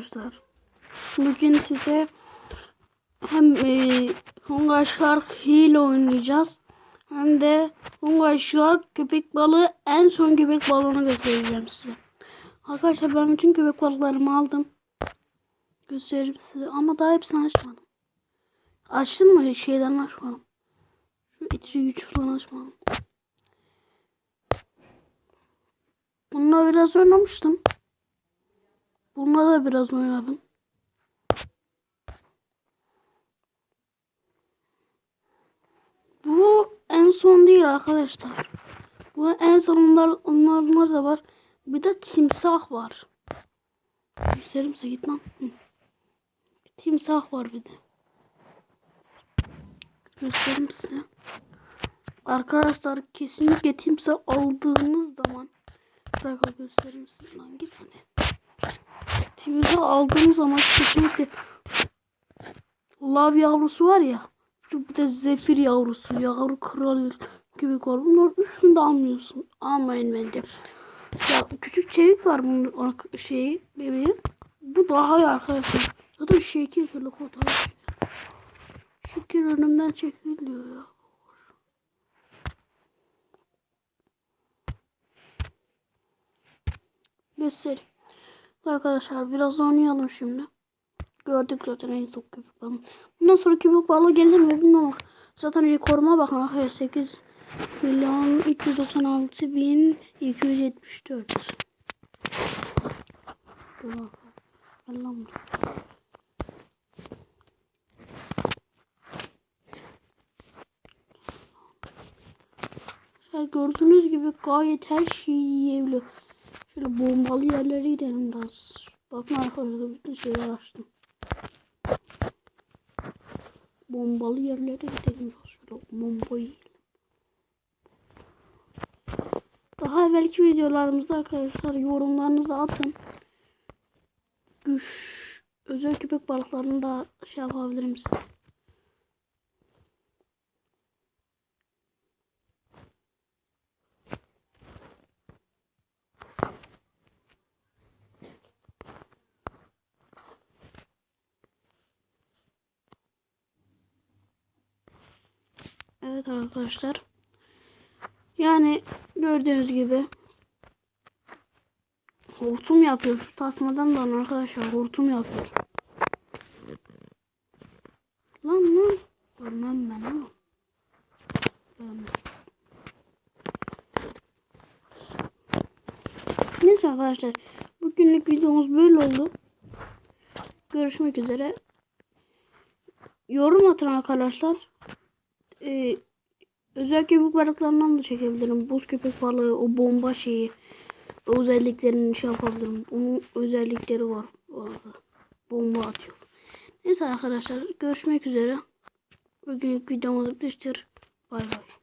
arkadaşlar. Bugün size hem e, Honga Shark Heal oynayacağız. Hem de Honga Shark köpek balığı en son köpek balığını göstereceğim size. Arkadaşlar ben bütün köpek balıklarımı aldım. Göstereyim size ama daha hepsini açmadım. Açtım mı şeyden açmadım. Şu itici güç falan açmadım. Bununla biraz oynamıştım. Bununla da biraz oynadım. Bu en son değil arkadaşlar. Bu en son onlar, onlar da var. Bir de timsah var. Gitmem. Hı. Bir timsah var bir de. Göstereyim size. Arkadaşlar kesinlikle timsah aldığınız zaman bir dakika göstereyim size. Lan git hadi. Timsah aldığınız zaman kesinlikle lav yavrusu var ya. Bir de zefir yavrusu, yavru kral gibi var. Bunlar üçünü de almıyorsun. Almayın bence. Ya küçük çevik var bunun şeyi bebeği. Bu daha iyi arkadaşlar. Zaten şekil şöyle fotoğraf. Şekil önümden çekiliyor ya. Göstereyim. Arkadaşlar biraz oynayalım şimdi. Gördük zaten en son köpek balığı. Bundan sonra köpek balığı gelir mi bilmiyorum. Zaten rekoruma bakın arkadaşlar 8 milyon 396 bin 274. Dur bakalım. Gel lan buraya. Arkadaşlar gördüğünüz gibi gayet her şeyi yiyebiliyor. Şöyle bombalı yerlere gidelim biraz. Bakın arkadaşlar bütün şeyler açtım. Bombalı yerlere gidelim. Şöyle bombayı yiyelim. Daha evvelki videolarımızda arkadaşlar yorumlarınızı atın. Güç özel köpek balıklarını da şey yapabilirim size. Evet arkadaşlar. Yani gördüğünüz gibi hortum yapıyor. Şu tasmadan da arkadaşlar hortum yapıyor. Lan lan. Görmem ben ama. Neyse arkadaşlar. Bugünlük videomuz böyle oldu. Görüşmek üzere. Yorum atın arkadaşlar. Ee, özel köpek balıklarından da çekebilirim. Buz köpek balığı, o bomba şeyi. O özelliklerini şey yapabilirim. Onun özellikleri var bazı. Bomba atıyor. Neyse arkadaşlar görüşmek üzere. Bugünlük videomuz bitmiştir. Bay bay.